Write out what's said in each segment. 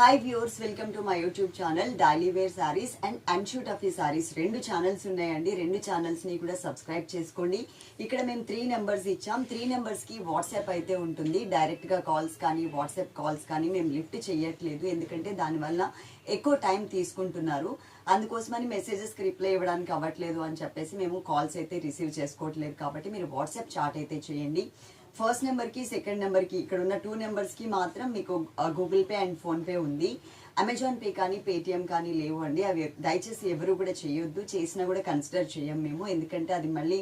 Hi viewers welcome to my YouTube channel daily wear saris and అన్షూట్ of ఈ సారీస్ రెండు channels ఉన్నాయండి. రెండు ఛానల్స్ని కూడా సబ్స్క్రైబ్ చేసుకోండి. ఇక్కడ మేము త్రీ నెంబర్స్ ఇచ్చాం. త్రీ నెంబర్స్కి వాట్సాప్ అయితే ఉంటుంది. డైరెక్ట్గా కాల్స్ కానీ వాట్సాప్ కాల్స్ కానీ మేము లిఫ్ట్ చేయట్లేదు. ఎందుకంటే దానివల్ల ఎక్కువ టైం తీసుకుంటున్నారు. అందుకోసమని మెసేజెస్కి రిప్లై ఇవ్వడానికి అవ్వట్లేదు అని చెప్పేసి మేము కాల్స్ అయితే రిసీవ్ చేసుకోవట్లేదు. కాబట్టి మీరు వాట్సాప్ చాట్ అయితే చేయండి. ఫస్ట్ నెంబర్కి సెకండ్ నెంబర్కి ఇక్కడ ఉన్న టూ నెంబర్స్కి మాత్రం మీకు Google Pay and PhonePe ఉంది. అమెజాన్ పే కానీ పేటిఎం కానీ లేవు అండి. అవి దయచేసి ఎవరు కూడా చేయొద్దు. చేసినా కూడా కన్సిడర్ చేయం మేము. ఎందుకంటే అది మళ్ళీ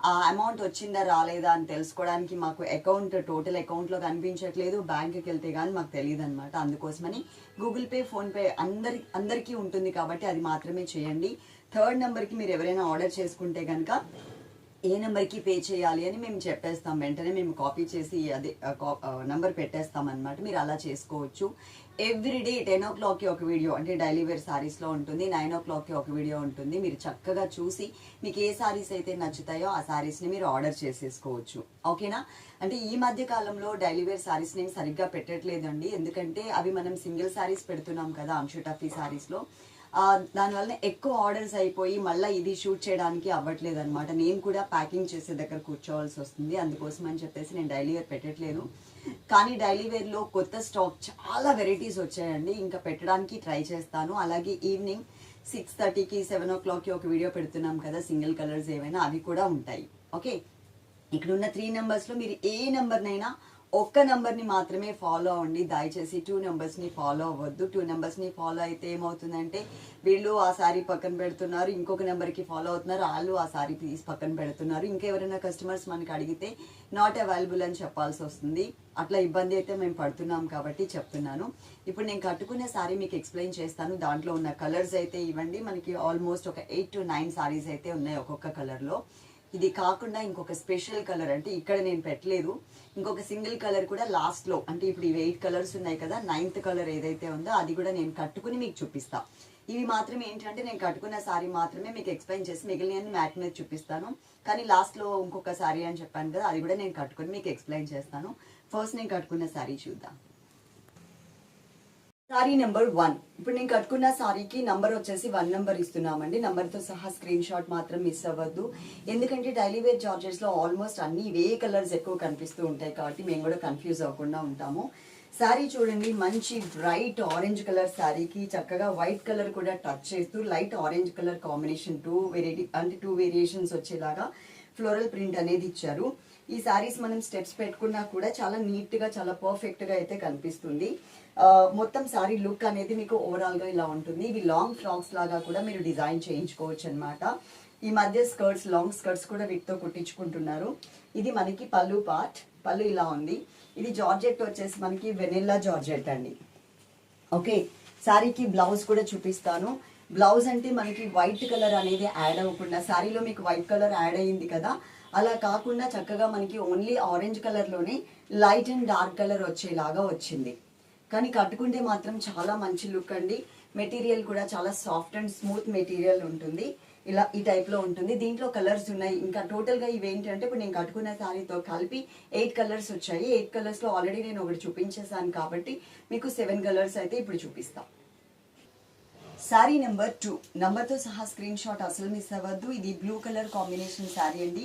ఆ అమౌంట్ వచ్చిందా రాలేదా అని తెలుసుకోవడానికి మాకు అకౌంట్ టోటల్ అకౌంట్లో కనిపించట్లేదు. బ్యాంక్కి వెళ్తే కానీ మాకు తెలియదు అనమాట అందుకోసమని గూగుల్ పే ఫోన్పే అందరి అందరికీ ఉంటుంది కాబట్టి అది మాత్రమే చేయండి. థర్డ్ నెంబర్కి మీరు ఎవరైనా ఆర్డర్ చేసుకుంటే కనుక ఏ నెంబర్కి పే చేయాలి అని మేము చెప్పేస్తాం. వెంటనే మేము కాపీ చేసి అదే నెంబర్ పెట్టేస్తామన్నమాట. మీరు అలా చేసుకోవచ్చు. ఎవ్రీడే టెన్ ఓ క్లాక్కి ఒక వీడియో అంటే డైలీ వేర్ సారీస్లో ఉంటుంది. నైన్ ఓ క్లాక్కి ఒక వీడియో ఉంటుంది. మీరు చక్కగా చూసి మీకు ఏ శారీస్ అయితే నచ్చుతాయో ఆ శారీస్ని మీరు ఆర్డర్ చేసేసుకోవచ్చు. ఓకేనా? అంటే ఈ మధ్య కాలంలో డైలీ వేర్ సారీస్ నేను సరిగ్గా పెట్టట్లేదండి. ఎందుకంటే అవి మనం సింగిల్ సారీస్ పెడుతున్నాం కదా అంశుటఫీ సారీస్లో. దానివల్ల ఎక్కువ ఆర్డర్స్ అయిపోయి మళ్ళీ ఇది షూట్ చేయడానికి అవ్వట్లేదు అనమాట నేను కూడా ప్యాకింగ్ చేసే దగ్గర కూర్చోవాల్సి వస్తుంది. అందుకోసం అని చెప్పేసి నేను డైలీ వేర్ పెట్టట్లేదు కానీ డైలీ వేర్లో కొత్త స్టాక్ చాలా వెరైటీస్ వచ్చాయండి. ఇంకా పెట్టడానికి ట్రై చేస్తాను. అలాగే ఈవినింగ్ సిక్స్ థర్టీకి సెవెన్ ఓ క్లాక్కి ఒక వీడియో పెడుతున్నాం కదా సింగిల్ కలర్స్ ఏవైనా అవి కూడా ఉంటాయి. ఓకే? ఇక్కడ ఉన్న త్రీ నెంబర్స్లో మీరు ఏ నెంబర్నైనా ఒక్క నెంబర్ని మాత్రమే ఫాలో అవ్వండి. దయచేసి టూ నెంబర్స్ని ఫాలో అవ్వద్దు. టూ నెంబర్స్ని ఫాలో అయితే ఏమవుతుందంటే వీళ్ళు ఆ శారీ పక్కన పెడుతున్నారు ఇంకొక నెంబర్కి ఫాలో అవుతున్నారు వాళ్ళు ఆ శారీ తీసి పక్కన పెడుతున్నారు. ఇంకెవరైనా కస్టమర్స్ మనకి అడిగితే నాట్ అవైలబుల్ అని చెప్పాల్సి వస్తుంది. అట్లా ఇబ్బంది అయితే మేము పడుతున్నాం కాబట్టి చెప్తున్నాను. ఇప్పుడు నేను కట్టుకునే శారీ మీకు ఎక్స్ప్లెయిన్ చేస్తాను. దాంట్లో ఉన్న కలర్స్ అయితే ఇవ్వండి. మనకి ఆల్మోస్ట్ ఒక ఎయిట్ టు నైన్ శారీస్ అయితే ఉన్నాయి ఒక్కొక్క కలర్లో. ఇది కాకుండా ఇంకొక స్పెషల్ కలర్ అంటే ఇక్కడ నేను పెట్టలేదు. ఇంకొక సింగిల్ కలర్ కూడా లాస్ట్లో అంటే ఇప్పుడు ఇవి ఎయిట్ కలర్స్ ఉన్నాయి కదా నైన్త్ కలర్ ఏదైతే ఉందో అది కూడా నేను కట్టుకుని మీకు చూపిస్తా. ఇవి మాత్రం ఏంటంటే నేను కట్టుకున్న శారీ మాత్రమే మీకు ఎక్స్ప్లెయిన్ చేసి మిగిలిన మ్యాట్ మీద చూపిస్తాను. కానీ లాస్ట్లో ఇంకొక శారీ అని చెప్పాను కదా అది కూడా నేను కట్టుకుని మీకు ఎక్స్ప్లెయిన్ చేస్తాను. ఫస్ట్ నేను కట్టుకున్న శారీ చూద్దాం. Sari number one. ఇప్పుడు నేను కట్టుకున్న సారీకి నంబర్ వచ్చేసి వన్ నెంబర్ ఇస్తున్నామండి. నంబర్తో సహా స్క్రీన్ షాట్ మాత్రం మిస్ అవ్వద్దు. ఎందుకంటే డైలీ వేర్ జార్జెస్లో ఆల్మోస్ట్ అన్ని ఇవే కలర్స్ ఎక్కువ కనిపిస్తూ ఉంటాయి కాబట్టి మేము కూడా కన్ఫ్యూజ్ అవ్వకుండా ఉంటాము. శారీ చూడండి మంచి బ్రైట్ ఆరెంజ్ కలర్ శారీకి చక్కగా వైట్ కలర్ కూడా టచ్ చేస్తూ light orange colour combination two variety అంటే టూ వేరియేషన్స్ వచ్చేలాగా ఫ్లోరల్ ప్రింట్ అనేది ఇచ్చారు. ఈ సారీస్ మనం స్టెప్స్ పెట్టుకున్నా కూడా చాలా నీట్గా చాలా పర్ఫెక్ట్గా అయితే కనిపిస్తుంది. మొత్తం సారీ లుక్ అనేది మీకు ఓవరాల్గా ఇలా ఉంటుంది. ఇవి లాంగ్ ఫ్రాక్స్ లాగా కూడా మీరు డిజైన్ చేయించుకోవచ్చు అన్నమాట ఈ మధ్య స్కర్ట్స్ లాంగ్ స్కర్ట్స్ కూడా వీటితో కుట్టించుకుంటున్నారు. ఇది మనకి పళ్ళు పార్ట్ పళ్ళు ఇలా ఉంది. ఇది జార్జెట్ వచ్చేసి మనకి వెనిల్లా జార్జెట్ అండి. ఓకే శారీకి బ్లౌజ్ కూడా చూపిస్తాను. బ్లౌజ్ అంటే మనకి వైట్ కలర్ అనేది యాడ్ అవ్వకుండా శారీలో మీకు వైట్ కలర్ యాడ్ అయ్యింది కదా అలా కాకుండా చక్కగా మనకి ఓన్లీ ఆరెంజ్ కలర్లోనే లైట్ అండ్ డార్క్ కలర్ వచ్చేలాగా వచ్చింది. కానీ కట్టుకుంటే మాత్రం చాలా మంచి లుక్ అండి. మెటీరియల్ కూడా చాలా సాఫ్ట్ అండ్ స్మూత్ మెటీరియల్ ఉంటుంది. ఇలా ఈ టైప్లో ఉంటుంది. దీంట్లో కలర్స్ ఉన్నాయి. ఇంకా టోటల్గా ఇవేంటంటే ఇప్పుడు నేను కట్టుకున్న శారీతో కలిపి ఎయిట్ కలర్స్ వచ్చాయి. ఎయిట్ కలర్స్లో ఆల్రెడీ నేను ఒకటి చూపించేసాను కాబట్టి మీకు సెవెన్ కలర్స్ అయితే ఇప్పుడు చూపిస్తాను శారీ నెంబర్ టూ నెంబర్తో సహా స్క్రీన్ షాట్ అసలు మిస్ అవ్వద్దు. ఇది బ్లూ కలర్ కాంబినేషన్ శారీ అండి.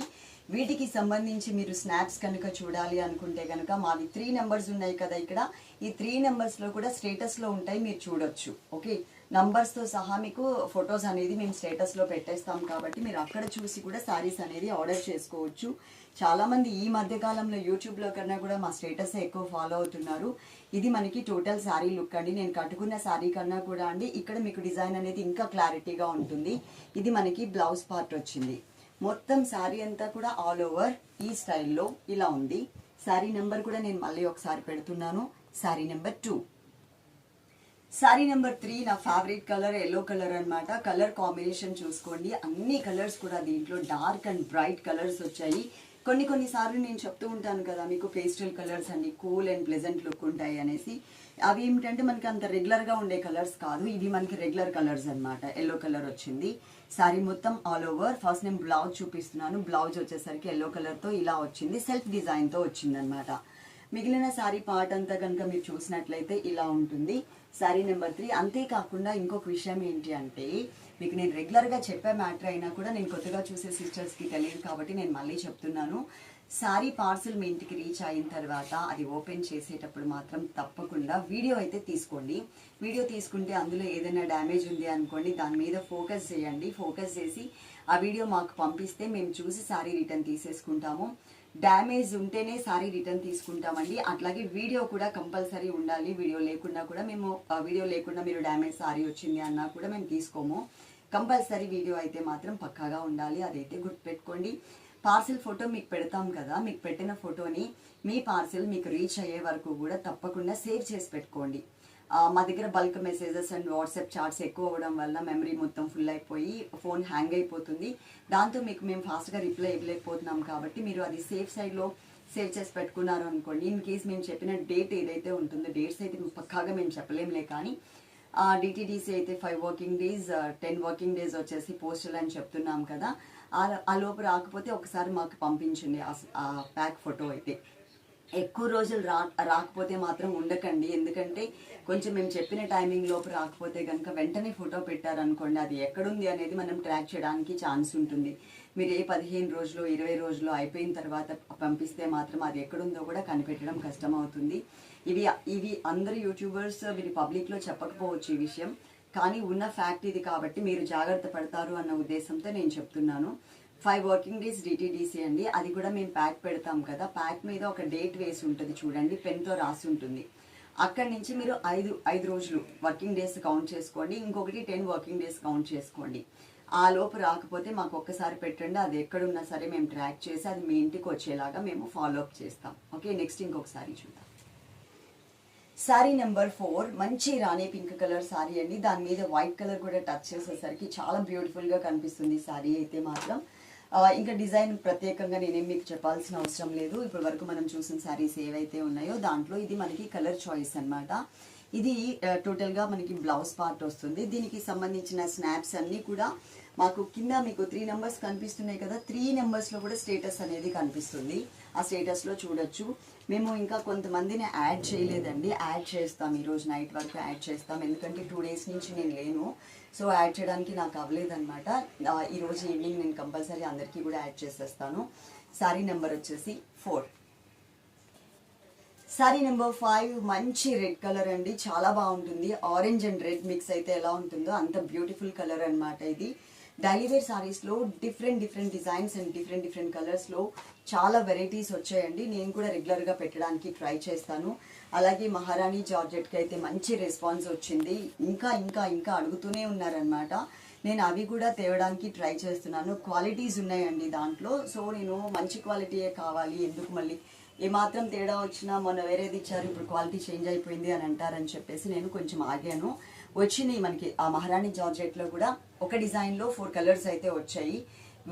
వీటికి సంబంధించి మీరు స్నాప్స్ కనుక చూడాలి అనుకుంటే కనుక మావి త్రీ నెంబర్స్ ఉన్నాయి కదా ఇక్కడ. ఈ త్రీ నెంబర్స్లో కూడా స్టేటస్లో ఉంటాయి మీరు చూడొచ్చు. ఓకే? నంబర్స్తో సహా మీకు ఫొటోస్ అనేది మేము స్టేటస్లో పెట్టేస్తాం కాబట్టి మీరు అక్కడ చూసి కూడా శారీస్ అనేది ఆర్డర్ చేసుకోవచ్చు. చాలామంది ఈ మధ్యకాలంలో యూట్యూబ్లో కన్నా కూడా మా స్టేటస్ ఎక్కువ ఫాలో అవుతున్నారు. ఇది మనకి టోటల్ శారీ లుక్ అండి. నేను కట్టుకున్న శారీ కన్నా కూడా అండి. ఇక్కడ మీకు డిజైన్ అనేది ఇంకా క్లారిటీగా ఉంటుంది. ఇది మనకి బ్లౌజ్ పార్ట్ వచ్చింది. మొత్తం శారీ అంతా కూడా ఆల్ ఓవర్ ఈ స్టైల్లో ఇలా ఉంది. శారీ నెంబర్ కూడా నేను మళ్ళీ ఒకసారి పెడుతున్నాను. Sari number two. Sari number three నా ఫేవరెట్ కలర్ ఎల్లో కలర్ అన్నమాట. కలర్ కాంబినేషన్ చూసుకోండి. అన్ని కలర్స్ కూడా దీంట్లో డార్క్ అండ్ బ్రైట్ కలర్స్ వచ్చాయి. కొన్ని కొన్ని సార్లు నేను చెప్తూ ఉంటాను కదా మీకు పేస్టల్ కలర్స్ అన్ని కూల్ అండ్ ప్లెజెంట్ లుక్ ఉంటాయి అనేసి. అవి ఏమిటంటే మనకి అంత రెగ్యులర్గా ఉండే కలర్స్ కాదు. ఇవి మనకి రెగ్యులర్ కలర్స్ అన్నమాట. ఎల్లో కలర్ వచ్చింది. శారీ మొత్తం ఆల్ ఓవర్ ఫస్ట్ నేను బ్లౌజ్ చూపిస్తున్నాను. బ్లౌజ్ వచ్చేసరికి ఎల్లో కలర్తో ఇలా వచ్చింది. సెల్ఫ్ డిజైన్తో వచ్చింది అనమాట మిగిలిన శారీ పార్ట్ అంతా కనుక మీరు చూసినట్లయితే ఇలా ఉంటుంది. శారీ నెంబర్ త్రీ అంతేకాకుండా ఇంకొక విషయం ఏంటి అంటే మీకు నేను రెగ్యులర్గా చెప్పే మ్యాటర్ అయినా కూడా నేను కొత్తగా చూసే సిస్టర్స్కి తెలియదు కాబట్టి నేను మళ్ళీ చెప్తున్నాను. శారీ పార్సిల్ మీ ఇంటికి రీచ్ అయిన తర్వాత అది ఓపెన్ చేసేటప్పుడు మాత్రం తప్పకుండా వీడియో అయితే తీసుకోండి. వీడియో తీసుకుంటే అందులో ఏదైనా డ్యామేజ్ ఉంది అనుకోండి దాని మీద ఫోకస్ చేయండి. ఫోకస్ చేసి ఆ వీడియో మాకు పంపిస్తే మేము చూసి శారీ రిటర్న్ తీసేసుకుంటాము. డ్యామేజ్ ఉంటేనే సారీ రిటర్న్ తీసుకుంటామండి. అట్లాగే వీడియో కూడా కంపల్సరీ ఉండాలి. వీడియో లేకుండా కూడా మేము వీడియో లేకుండా మీరు డ్యామేజ్ సారీ వచ్చింది అన్నా కూడా మేము తీసుకోము. కంపల్సరీ వీడియో అయితే మాత్రం పక్కాగా ఉండాలి. అదైతే గుర్తుపెట్టుకోండి. పార్సిల్ ఫోటో మీకు పెడతాం కదా మీకు పెట్టిన ఫోటోని మీ పార్సిల్ మీకు రీచ్ అయ్యే వరకు కూడా తప్పకుండా సేవ్ చేసి పెట్టుకోండి. మా దగ్గర bulk messages and WhatsApp chats ఎక్కువ అవ్వడం వల్ల మెమరీ మొత్తం ఫుల్ అయిపోయి ఫోన్ హ్యాంగ్ అయిపోతుంది. దాంతో మీకు మేము ఫాస్ట్గా రిప్లై ఇవ్వలేకపోతున్నాం కాబట్టి మీరు అది సేఫ్ సైడ్లో సేవ్ చేసి పెట్టుకున్నారు అనుకోండి. ఇన్ కేస్ మేము చెప్పిన డేట్ ఏదైతే ఉంటుందో డేట్స్ అయితే పక్కాగా మేము చెప్పలేంలే కానీ డిటీడీసీ అయితే five working days ten working days వచ్చేసి పోస్టల్ అని చెప్తున్నాం కదా ఆ- ఆ లోపు రాకపోతే ఒకసారి మాకు పంపించండి. ఆ- ప్యాక్ ఫోటో అయితే. ఎక్కువ రోజులు రా రాకపోతే మాత్రం ఉండకండి. ఎందుకంటే కొంచెం మేము చెప్పిన టైమింగ్ లోపు రాకపోతే కనుక వెంటనే ఫోటో పెట్టారనుకోండి. అది ఎక్కడుంది అనేది మనం ట్రాక్ చేయడానికి ఛాన్స్ ఉంటుంది. మీరు ఏ పదిహేను రోజులు ఇరవై రోజులు అయిపోయిన తర్వాత పంపిస్తే మాత్రం అది ఎక్కడుందో కూడా కనిపెట్టడం కష్టం అవుతుంది ఇవి ఇవి అందరు యూట్యూబర్స్ వీరి పబ్లిక్లో చెప్పకపోవచ్చు ఈ విషయం. కానీ ఉన్న ఫ్యాక్ట్ ఇది కాబట్టి మీరు జాగ్రత్త పడతారు అన్న ఉద్దేశంతో నేను చెప్తున్నాను. ఫైవ్ వర్కింగ్ డేస్ డిటీడీసీ అండి. అది కూడా మేము ప్యాక్ పెడతాం కదా. ప్యాక్ మీద ఒక డేట్ వేసి ఉంటుంది చూడండి. పెన్తో రాసి ఉంటుంది. అక్కడి నుంచి మీరు ఐదు ఐదు రోజులు వర్కింగ్ డేస్ కౌంట్ చేసుకోండి. ఇంకొకటి టెన్ వర్కింగ్ డేస్ కౌంట్ చేసుకోండి. ఆ లోపు రాకపోతే మాకు ఒక్కసారి పెట్టండి. అది ఎక్కడున్నా సరే మేము ట్రాక్ చేసి అది మీ ఇంటికి వచ్చేలాగా మేము ఫాలో అప్ చేస్తాం. ఓకే నెక్స్ట్ ఇంకొకసారి చూద్దాం. శారీ నెంబర్ ఫోర్ మంచి రాణి పింక్ కలర్ శారీ అండి. దాని మీద వైట్ కలర్ కూడా టచ్ చేసేసరికి చాలా బ్యూటిఫుల్గా కనిపిస్తుంది శారీ అయితే మాత్రం. ఇంకా డిజైన్ ప్రత్యేకంగా నేనేం మీకు చెప్పాల్సిన అవసరం లేదు. ఇప్పటి వరకు మనం చూసిన శారీస్ ఏవైతే ఉన్నాయో దాంట్లో ఇది మనకి కలర్ చాయిస్ అన్నమాట. ఇది టోటల్గా మనకి బ్లౌజ్ పార్ట్ వస్తుంది. దీనికి సంబంధించిన స్నాప్స్ అన్నీ కూడా మాకు కింద మీకు త్రీ నెంబర్స్ కనిపిస్తున్నాయి కదా. త్రీ నెంబర్స్లో కూడా స్టేటస్ అనేది కనిపిస్తుంది. ఆ స్టేటస్లో చూడొచ్చు. మేము ఇంకా కొంతమందిని యాడ్ చేయలేదండి. యాడ్ చేస్తాం ఈరోజు నైట్ వరకు యాడ్ చేస్తాం. ఎందుకంటే టూ డేస్ నుంచి నేను లేను. సో యాడ్ చేయడానికి నాకు అవ్వలేదన్నమాట. ఈరోజు ఈవినింగ్ నేను కంపల్సరీ అందరికీ కూడా యాడ్ చేసేస్తాను. శారీ నెంబర్ వచ్చేసి ఫోర్ సారీ నెంబర్ ఫైవ్ మంచి రెడ్ కలర్ అండి. చాలా బాగుంటుంది. ఆరెంజ్ అండ్ రెడ్ మిక్స్ అయితే ఎలా ఉంటుందో అంత బ్యూటిఫుల్ కలర్ అనమాట ఇది. Daily wear సారీస్లో different different designs and different different కలర్స్లో చాలా వెరైటీస్ వచ్చాయండి నేను కూడా రెగ్యులర్గా పెట్టడానికి ట్రై చేస్తాను అలాగే మహారాణి జార్జెట్కి అయితే మంచి రెస్పాన్స్ వచ్చింది ఇంకా ఇంకా ఇంకా అడుగుతూనే ఉన్నారనమాట నేను అవి కూడా తేవడానికి ట్రై చేస్తున్నాను క్వాలిటీస్ ఉన్నాయండి దాంట్లో సో నేను మంచి క్వాలిటీయే కావాలి ఎందుకు మళ్ళీ ఏమాత్రం తేడా వచ్చినా మొన్న వేరేది ఇచ్చారు ఇప్పుడు క్వాలిటీ చేంజ్ అయిపోయింది అని అంటారని చెప్పేసి నేను కొంచెం ఆగాను వచ్చినాయి మనకి ఆ మహారాణి జార్జెట్లో కూడా ఒక డిజైన్లో ఫోర్ కలర్స్ అయితే వచ్చాయి.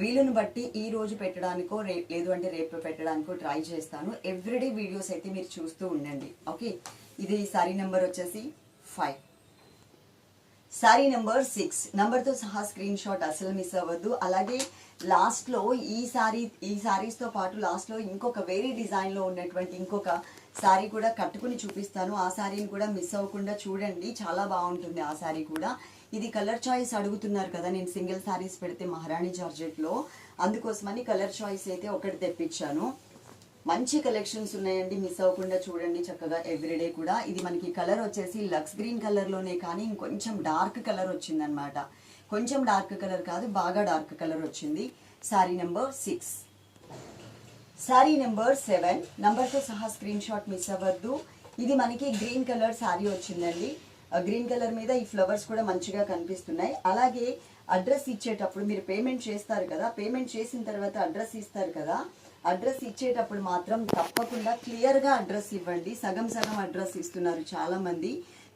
వీలుని బట్టి ఈ రోజు పెట్టడానికో రే లేదు అంటే రేపు పెట్టడానికో ట్రై చేస్తాను. ఎవ్రీడే వీడియోస్ అయితే మీరు చూస్తూ ఉండండి. ఓకే? ఇది సారీ నెంబర్ వచ్చేసి ఫైవ్. Sari number six. నెంబర్తో సహా స్క్రీన్ షాట్ అసలు మిస్ అవ్వద్దు. అలాగే లాస్ట్లో ఈ సారీ ఈ శారీస్తో పాటు లాస్ట్లో ఇంకొక వేరే డిజైన్లో ఉన్నటువంటి ఇంకొక శారీ కూడా కట్టుకుని చూపిస్తాను. ఆ శారీని కూడా మిస్ అవ్వకుండా చూడండి. చాలా బాగుంటుంది ఆ శారీ కూడా. ఇది కలర్ చాయిస్ అడుగుతున్నారు కదా నేను సింగిల్ శారీస్ పెడితే మహారాణి జార్జెట్లో అందుకోసమని కలర్ చాయిస్ అయితే ఒకటి తెప్పించాను. మంచి కలెక్షన్స్ ఉన్నాయండి మిస్ అవ్వకుండా చూడండి చక్కగా ఎవ్రీడే కూడా. ఇది మనకి కలర్ వచ్చేసి లక్స్ గ్రీన్ కలర్లోనే కానీ ఇంకొంచెం డార్క్ కలర్ వచ్చిందనమాట కొంచెం డార్క్ కలర్ కాదు బాగా డార్క్ కలర్ వచ్చింది. Sari number six sari number seven నెంబర్తో సహా స్క్రీన్ షాట్ మిస్ అవ్వద్దు. ఇది మనకి గ్రీన్ కలర్ సారీ వచ్చిందండి. ఆ గ్రీన్ కలర్ మీద ఈ ఫ్లవర్స్ కూడా మంచిగా కనిపిస్తున్నాయి. అలాగే అడ్రస్ ఇచ్చేటప్పుడు మీరు పేమెంట్ చేస్తారు కదా పేమెంట్ చేసిన తర్వాత అడ్రస్ ఇస్తారు కదా అడ్రస్ ఇచ్చేటప్పుడు మాత్రం తప్పకుండా క్లియర్గా అడ్రస్ ఇవ్వండి. సగం సగం అడ్రస్ ఇస్తున్నారు చాలామంది.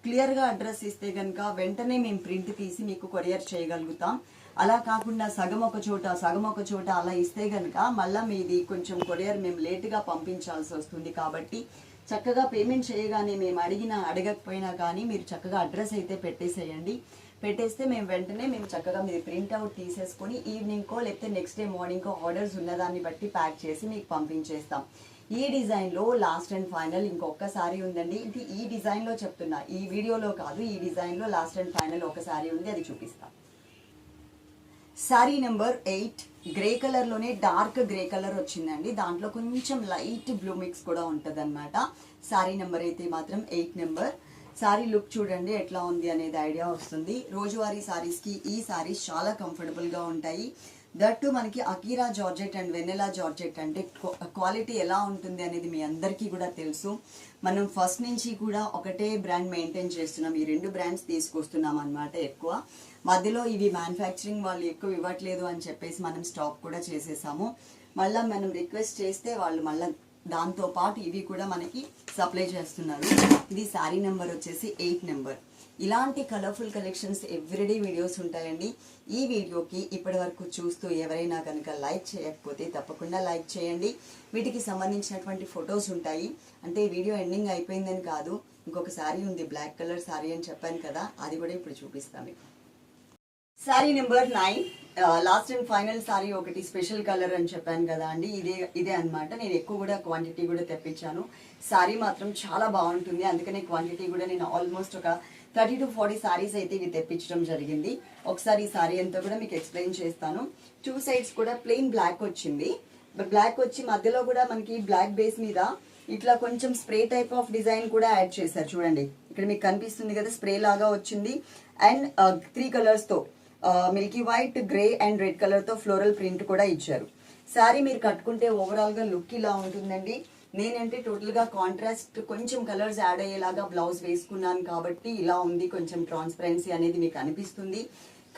క్లియర్గా అడ్రస్ ఇస్తే కనుక వెంటనే మేము ప్రింట్ తీసి మీకు కొరియర్ చేయగలుగుతాం. అలా కాకుండా సగం ఒక చోట సగం ఒక చోట అలా ఇస్తే కనుక మళ్ళీ మీది కొంచెం కొరియర్ మేము లేటుగా పంపించాల్సి వస్తుంది. కాబట్టి చక్కగా పేమెంట్ చేయగానే మేము అడిగినా అడగకపోయినా కానీ మీరు చక్కగా అడ్రస్ అయితే పెట్టేసేయండి. పెట్టేస్తే మేము వెంటనే మేము చక్కగా మీరు ప్రింట్అవుట్ తీసేసుకొని ఈవినింగ్కో లేకపోతే నెక్స్ట్ డే మార్నింగ్కో ఆర్డర్స్ ఉన్నదాన్ని బట్టి ప్యాక్ చేసి మీకు పంపించేస్తాం. ఈ డిజైన్లో లాస్ట్ అండ్ ఫైనల్ ఇంకొకసారి ఉందండి. ఇది ఈ డిజైన్లో చెప్తున్నా. ఈ వీడియోలో కాదు ఈ డిజైన్లో లాస్ట్ అండ్ ఫైనల్ ఒకసారి ఉంది అది చూపిస్తా. శారీ నెంబర్ ఎయిట్ గ్రే కలర్లోనే డార్క్ గ్రే కలర్ వచ్చిందండి. దాంట్లో కొంచెం లైట్ బ్లూ మిక్స్ కూడా ఉంటుంది అనమాట శారీ నెంబర్ అయితే మాత్రం ఎయిట్ నెంబర్. శారీ లుక్ చూడండి ఎట్లా ఉంది అనేది ఐడియా వస్తుంది. రోజువారీ శారీస్కి ఈ శారీస్ చాలా కంఫర్టబుల్గా ఉంటాయి. దట్టు మనకి Akira georgette and vanilla georgette అంటే క్వాలిటీ ఎలా ఉంటుంది అనేది మీ అందరికీ కూడా తెలుసు. మనం ఫస్ట్ నుంచి కూడా ఒకటే బ్రాండ్ మెయింటైన్ చేస్తున్నాం. ఈ రెండు బ్రాండ్స్ తీసుకొస్తున్నాం అన్నమాట ఎక్కువ. మధ్యలో ఇవి మ్యానుఫ్యాక్చరింగ్ వాళ్ళు ఎక్కువ ఇవ్వట్లేదు అని చెప్పేసి మనం స్టాప్ కూడా చేసేసాము. మళ్ళీ మనం రిక్వెస్ట్ చేస్తే వాళ్ళు మళ్ళీ దాంతో పాటు ఇవి కూడా మనకి సప్లై చేస్తున్నారు. ఇది శారీ నెంబర్ వచ్చేసి ఎయిట్ నెంబర్. ఇలాంటి కలర్ఫుల్ కలెక్షన్స్ ఎవ్రీడే వీడియోస్ ఉంటాయండి. ఈ వీడియోకి ఇప్పటి వరకు చూస్తూ ఎవరైనా కనుక లైక్ చేయకపోతే తప్పకుండా లైక్ చేయండి. వీటికి సంబంధించినటువంటి ఫొటోస్ ఉంటాయి. అంటే ఈ వీడియో ఎండింగ్ అయిపోయిందని కాదు ఇంకొక శారీ ఉంది బ్లాక్ కలర్ శారీ అని చెప్పాను కదా అది కూడా ఇప్పుడు చూపిస్తాను మీకు. Sari number nine last and final sari ఒకటి స్పెషల్ కలర్ అని చెప్పాను కదా అండి. ఇదే ఇదే అన్నమాట. నేను ఎక్కువ కూడా క్వాంటిటీ కూడా తెప్పించాను. సారీ మాత్రం చాలా బాగుంటుంది. అందుకనే క్వాంటిటీ కూడా నేను ఆల్మోస్ట్ ఒక థర్టీ టు ఫార్టీ సారీస్ అయితే ఇవి తెప్పించడం జరిగింది. ఒకసారి ఈ సారీ అంతా కూడా మీకు ఎక్స్ప్లెయిన్ చేస్తాను. టూ సైడ్స్ కూడా ప్లెయిన్ బ్లాక్ వచ్చింది. బ్లాక్ వచ్చి మధ్యలో కూడా మనకి బ్లాక్ బేస్ మీద ఇట్లా కొంచెం స్ప్రే టైప్ ఆఫ్ డిజైన్ కూడా యాడ్ చేశారు. చూడండి ఇక్కడ మీకు కనిపిస్తుంది కదా స్ప్రే లాగా వచ్చింది. అండ్ త్రీ కలర్స్తో milky white grey and red కలర్తో ఫ్లోరల్ ప్రింట్ కూడా ఇచ్చారు. శారీ మీరు కట్టుకుంటే ఓవరాల్గా లుక్ ఇలా ఉంటుందండి. నేనంటే టోటల్గా కాంట్రాస్ట్ కొంచెం కలర్స్ యాడ్ అయ్యేలాగా బ్లౌజ్ వేసుకున్నాను కాబట్టి ఇలా ఉంది కొంచెం ట్రాన్స్పరెన్సీ అనేది మీకు అనిపిస్తుంది.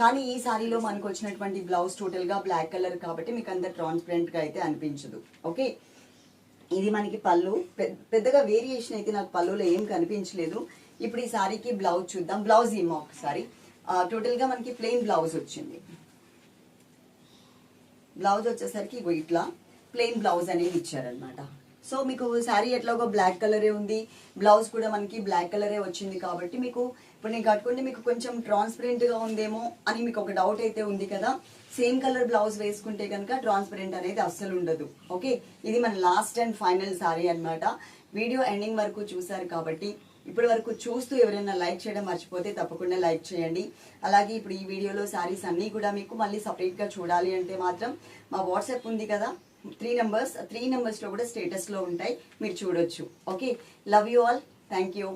కానీ ఈ సారీలో మనకు వచ్చినటువంటి బ్లౌజ్ టోటల్గా బ్లాక్ కలర్ కాబట్టి మీకు అంత ట్రాన్స్పరెంట్గా అయితే అనిపించదు. ఓకే ఇది మనకి పళ్ళు. పెద్దగా వేరియేషన్ అయితే నాకు పళ్ళులో ఏం కనిపించలేదు. ఇప్పుడు ఈ సారీకి బ్లౌజ్ చూద్దాం. బ్లౌజ్ ఏమో ఒకసారి టోటల్గా మనకి ప్లెయిన్ బ్లౌజ్ వచ్చింది. బ్లౌజ్ వచ్చేసరికి ఇగో ఇట్లా. ప్లెయిన్ బ్లౌజ్ అనేది ఇచ్చారనమాట సో మీకు శారీ ఎట్లాగో బ్లాక్ కలరే ఉంది. బ్లౌజ్ కూడా మనకి బ్లాక్ కలరే వచ్చింది కాబట్టి మీకు ఇప్పుడు నేను కట్టుకుంటే మీకు కొంచెం ట్రాన్స్పరెంట్గా ఉందేమో అని మీకు ఒక డౌట్ అయితే ఉంది కదా. సేమ్ కలర్ బ్లౌజ్ వేసుకుంటే కనుక ట్రాన్స్పరెంట్ అనేది అస్సలు ఉండదు. ఓకే ఇది మన లాస్ట్ అండ్ ఫైనల్ సారీ అన్నమాట. వీడియో ఎండింగ్ వరకు చూసారు కాబట్టి ఇప్పటి వరకు చూస్తూ ఎవరైనా లైక్ చేయడం మర్చిపోతే తప్పకుండా లైక్ చేయండి. అలాగే ఇప్పుడు ఈ వీడియోలో శారీస్ అన్నీ కూడా మీకు మళ్ళీ సపరేట్గా చూడాలి అంటే మాత్రం మా వాట్సాప్ ఉంది కదా. త్రీ నెంబర్స్ త్రీ నెంబర్స్లో కూడా స్టేటస్లో ఉంటాయి. మీరు చూడొచ్చు. Okay love you all thank you